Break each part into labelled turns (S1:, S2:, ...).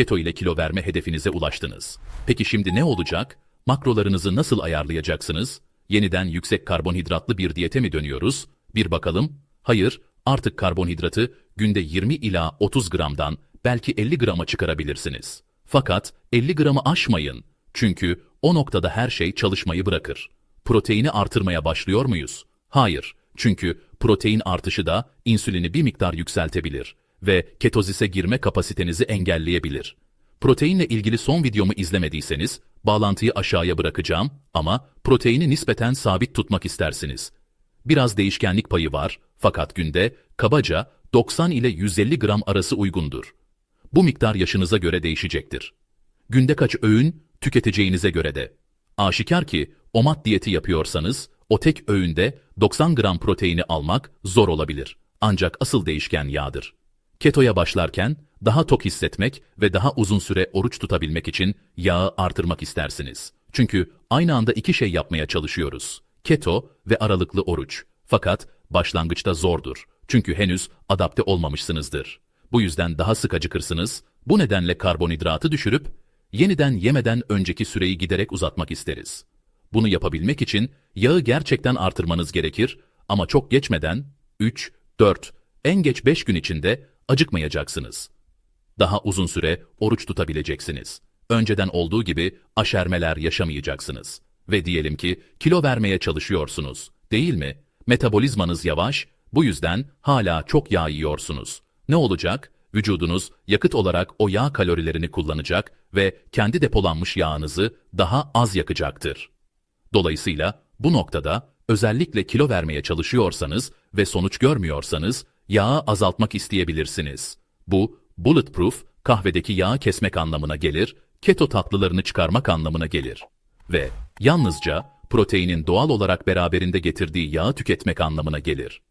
S1: keto ile kilo verme hedefinize ulaştınız. Peki şimdi ne olacak? Makrolarınızı nasıl ayarlayacaksınız? Yeniden yüksek karbonhidratlı bir diyete mi dönüyoruz? Bir bakalım. Hayır, artık karbonhidratı günde 20 ila 30 gramdan belki 50 grama çıkarabilirsiniz. Fakat 50 gramı aşmayın. Çünkü o noktada her şey çalışmayı bırakır. Proteini artırmaya başlıyor muyuz? Hayır. Çünkü protein artışı da insülini bir miktar yükseltebilir ve ketozise girme kapasitenizi engelleyebilir. Proteinle ilgili son videomu izlemediyseniz bağlantıyı aşağıya bırakacağım ama proteini nispeten sabit tutmak istersiniz. Biraz değişkenlik payı var fakat günde kabaca 90 ile 150 gram arası uygundur. Bu miktar yaşınıza göre değişecektir. Günde kaç öğün tüketeceğinize göre de. Aşikar ki OMAD diyeti yapıyorsanız o tek öğünde 90 gram proteini almak zor olabilir. Ancak asıl değişken yağdır. Ketoya başlarken daha tok hissetmek ve daha uzun süre oruç tutabilmek için yağı artırmak istersiniz. Çünkü aynı anda iki şey yapmaya çalışıyoruz. Keto ve aralıklı oruç. Fakat başlangıçta zordur. Çünkü henüz adapte olmamışsınızdır. Bu yüzden daha sık acıkırsınız. Bu nedenle karbonhidratı düşürüp yeniden yemeden önceki süreyi giderek uzatmak isteriz. Bunu yapabilmek için yağı gerçekten artırmanız gerekir ama çok geçmeden 3, 4, en geç 5 gün içinde acıkmayacaksınız. Daha uzun süre oruç tutabileceksiniz. Önceden olduğu gibi aşermeler yaşamayacaksınız. Ve diyelim ki kilo vermeye çalışıyorsunuz, değil mi? Metabolizmanız yavaş, bu yüzden hala çok yağ yiyorsunuz. Ne olacak? Vücudunuz yakıt olarak o yağ kalorilerini kullanacak ve kendi depolanmış yağınızı daha az yakacaktır. Dolayısıyla bu noktada özellikle kilo vermeye çalışıyorsanız ve sonuç görmüyorsanız yağı azaltmak isteyebilirsiniz. Bu bulletproof kahvedeki yağı kesmek anlamına gelir, keto tatlılarını çıkarmak anlamına gelir. Ve yalnızca proteinin doğal olarak beraberinde getirdiği yağı tüketmek anlamına gelir.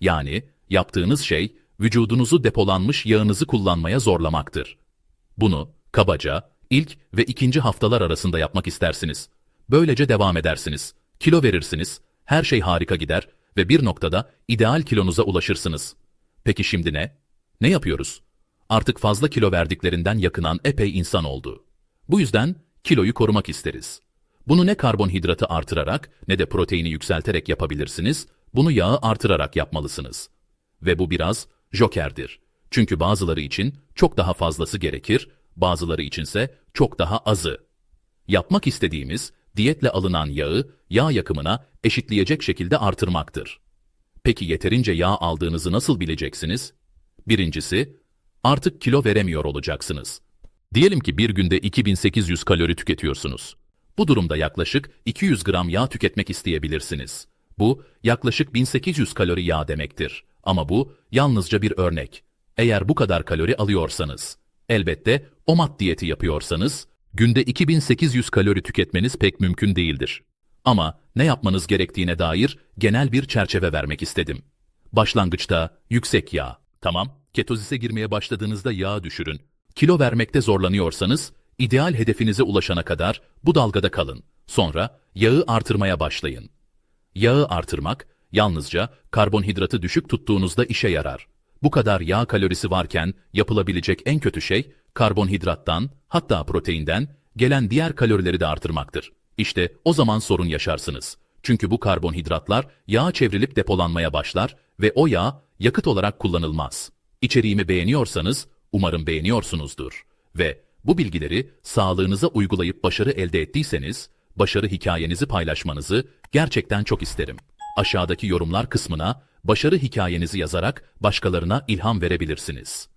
S1: Yani yaptığınız şey vücudunuzu depolanmış yağınızı kullanmaya zorlamaktır. Bunu kabaca ilk ve ikinci haftalar arasında yapmak istersiniz. Böylece devam edersiniz. Kilo verirsiniz, her şey harika gider ve bir noktada ideal kilonuza ulaşırsınız. Peki şimdi ne? Ne yapıyoruz? Artık fazla kilo verdiklerinden yakınan epey insan oldu. Bu yüzden kiloyu korumak isteriz. Bunu ne karbonhidratı artırarak ne de proteini yükselterek yapabilirsiniz, bunu yağı artırarak yapmalısınız. Ve bu biraz jokerdir. Çünkü bazıları için çok daha fazlası gerekir, bazıları içinse çok daha azı. Yapmak istediğimiz diyetle alınan yağı yağ yakımına eşitleyecek şekilde artırmaktır. Peki yeterince yağ aldığınızı nasıl bileceksiniz? Birincisi, artık kilo veremiyor olacaksınız. Diyelim ki bir günde 2800 kalori tüketiyorsunuz. Bu durumda yaklaşık 200 gram yağ tüketmek isteyebilirsiniz. Bu yaklaşık 1800 kalori yağ demektir. Ama bu yalnızca bir örnek. Eğer bu kadar kalori alıyorsanız, elbette OMAD diyeti yapıyorsanız, günde 2800 kalori tüketmeniz pek mümkün değildir. Ama ne yapmanız gerektiğine dair genel bir çerçeve vermek istedim. Başlangıçta yüksek yağ. Tamam, ketozise girmeye başladığınızda yağ düşürün. Kilo vermekte zorlanıyorsanız, ideal hedefinize ulaşana kadar bu dalgada kalın. Sonra yağı artırmaya başlayın. Yağı artırmak, yalnızca karbonhidratı düşük tuttuğunuzda işe yarar. Bu kadar yağ kalorisi varken yapılabilecek en kötü şey, karbonhidrattan, hatta proteinden gelen diğer kalorileri de artırmaktır. İşte o zaman sorun yaşarsınız. Çünkü bu karbonhidratlar yağa çevrilip depolanmaya başlar ve o yağ yakıt olarak kullanılmaz. İçeriğimi beğeniyorsanız umarım beğeniyorsunuzdur. Ve bu bilgileri sağlığınıza uygulayıp başarı elde ettiyseniz, başarı hikayenizi paylaşmanızı gerçekten çok isterim. Aşağıdaki yorumlar kısmına başarı hikayenizi yazarak başkalarına ilham verebilirsiniz.